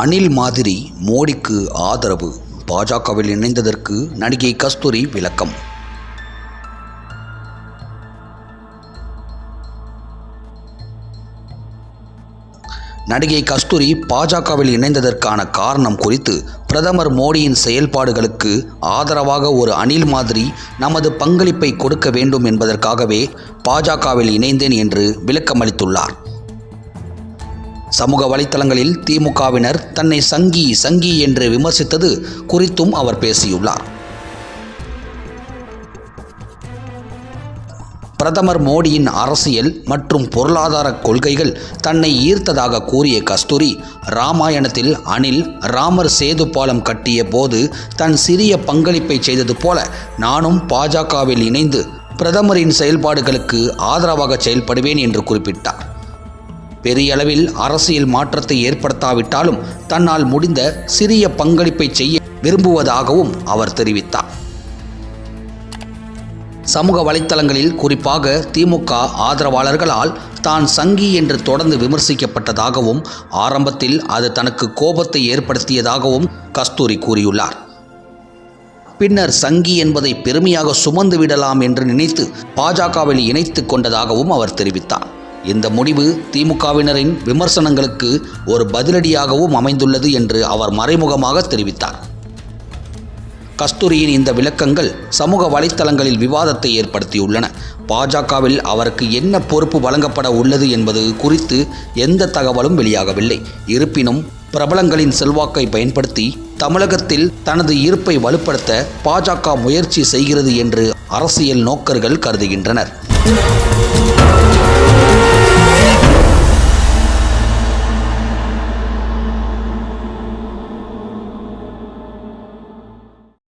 அனில் மாதிரி மோடிக்கு ஆதரவு. பாஜகவில் இணைந்ததற்கு நடிகை கஸ்தூரி விளக்கம். நடிகை கஸ்தூரி பாஜகவில் இணைந்ததற்கான காரணம் குறித்து பிரதமர் மோடியின் செயல்பாடுகளுக்கு ஆதரவாக ஒரு அணில் மாதிரி நமது பங்களிப்பை கொடுக்க வேண்டும் என்பதற்காகவே பாஜகவில் இணைந்தேன் என்று விளக்கமளித்துள்ளார். சமூக வலைத்தளங்களில் திமுகவினர் தன்னை சங்கி சங்கி என்று விமர்சித்தது குறித்தும் அவர் பேசியுள்ளார். பிரதமர் மோடியின் அரசியல் மற்றும் பொருளாதார கொள்கைகள் தன்னை ஈர்த்ததாக கூறிய கஸ்தூரி ராமாயணத்தில் அனில் ராமர் சேது பாலம் கட்டிய போது தன் சிறிய பங்களிப்பை செய்தது போல நானும் பாஜகவில் இணைந்து பிரதமரின் செயல்பாடுகளுக்கு ஆதரவாக செயல்படுவேன் என்று குறிப்பிட்டார். பெரிய அளவில் அரசியல் மாற்றத்தை ஏற்படுத்தாவிட்டாலும் தன்னால் முடிந்த சிறிய பங்களிப்பை செய்ய விரும்புவதாகவும் அவர் தெரிவித்தார். சமூக வலைத்தளங்களில் குறிப்பாக திமுக ஆதரவாளர்களால் தான் சங்கி என்று தொடர்ந்து விமர்சிக்கப்பட்டதாகவும் ஆரம்பத்தில் அது தனக்கு கோபத்தை ஏற்படுத்தியதாகவும் கஸ்தூரி கூறியுள்ளார். பின்னர் சங்கி என்பதை பெருமையாக சுமந்து விடலாம் என்று நினைத்து பாஜகவில் இணைத்து கொண்டதாகவும் அவர் தெரிவித்தார். இந்த முடிவு திமுகவினரின் விமர்சனங்களுக்கு ஒரு பதிலடியாகவும் அமைந்துள்ளது என்று அவர் மறைமுகமாக தெரிவித்தார். கஸ்தூரியின் இந்த விளக்கங்கள் சமூக வலைத்தளங்களில் விவாதத்தை ஏற்படுத்தியுள்ளன. பாஜகவில் அவருக்கு என்ன பொறுப்பு வழங்கப்பட உள்ளது என்பது குறித்து எந்த தகவலும் வெளியாகவில்லை. இருப்பினும் பிரபலங்களின் செல்வாக்கை பயன்படுத்தி தமிழகத்தில் தனது இருப்பை வலுப்படுத்த பாஜக முயற்சி செய்கிறது என்று அரசியல் நோக்கர்கள் கருதுகின்றனர்.